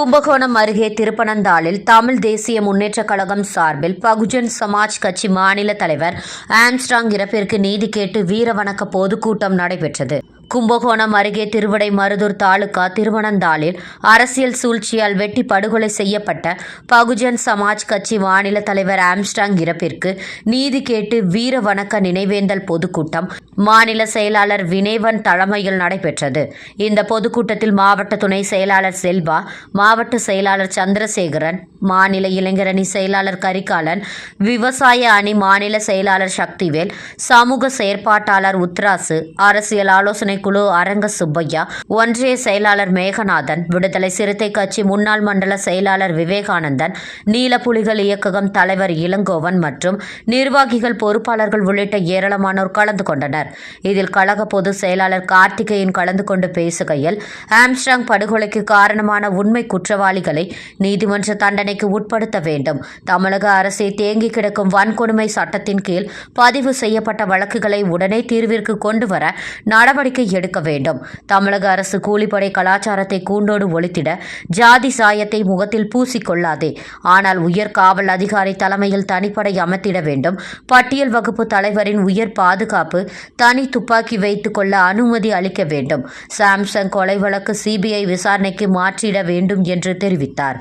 கும்பகோணம் அருகே திருப்பனந்தாளில் தமிழ் தேசிய முன்னேற்றக் கழகம் சார்பில் பகுஜன் சமாஜ் கட்சி மாநில தலைவர் ஆம்ஸ்ட்ராங் இறப்பிற்கு நீதி கேட்டு வீரவணக்க பொதுக்கூட்டம் நடைபெற்றது. கும்பகோணம் அருகே திருவடை மருதூர் தாலுகா திருவனந்தாளில் அரசியல் சூழ்ச்சியால் வெட்டி படுகொலை செய்யப்பட்ட பகுஜன் சமாஜ் கட்சி மாநில தலைவர் ஆம்ஸ்டாங் இறப்பிற்கு நீதி கேட்டு வீர வணக்க நினைவேந்தல் பொதுக்கூட்டம் மாநில செயலாளர் வினேவன் தலைமையில் நடைபெற்றது. இந்த பொதுக்கூட்டத்தில் மாவட்ட துணை செயலாளர் செல்வா மாவட்ட செயலாளர் சந்திரசேகரன் மாநில இளைஞரணி செயலாளர் கரிகாலன் விவசாய அணி மாநில செயலாளர் சக்திவேல் சமூக செயற்பாட்டாளர் உத்ராசு அரசியல் ஆலோசனை குழு அரங்க சுப்பையா ஒன்றிய செயலாளர் மேகநாதன் விடுதலை சிறுத்தை கட்சி முன்னாள் மண்டல செயலாளர் விவேகானந்தன் நீலப்புலிகள் இயக்ககம் தலைவர் இளங்கோவன் மற்றும் நிர்வாகிகள் பொறுப்பாளர்கள் உள்ளிட்ட ஏராளமானோர் கலந்து கொண்டனர். இதில் கழக பொதுச் செயலாளர் கார்த்திகேயன் கலந்து கொண்டு பேசுகையில் ஆம்ஸ்டாங் படுகொலைக்கு காரணமான உண்மை குற்றவாளிகளை நீதிமன்ற தண்டனைக்கு உட்படுத்த வேண்டும். தமிழக அரசை தேங்கி கிடக்கும் வன்கொடுமை சட்டத்தின் கீழ் பதிவு செய்யப்பட்ட வழக்குகளை உடனே தீர்விற்கு கொண்டு வர நடவடிக்கை எடுக்க வேண்டும். தமிழக அரசு கூலிப்படை கலாச்சாரத்தை கூண்டோடு ஒழித்திட ஜாதி சாயத்தை முகத்தில் பூசிக்கொள்ளாதே. ஆனால் உயர் காவல் அதிகாரி தலைமையில் தனிப்படை அமர்த்திட வேண்டும். பட்டியல் வகுப்பு தலைவரின் உயர் பாதுகாப்பு தனி துப்பாக்கி வைத்துக் கொள்ள அனுமதி அளிக்க வேண்டும். சாம்சங் கொலை வழக்கு சிபிஐ விசாரணைக்கு மாற்றிட வேண்டும் என்று தெரிவித்தார்.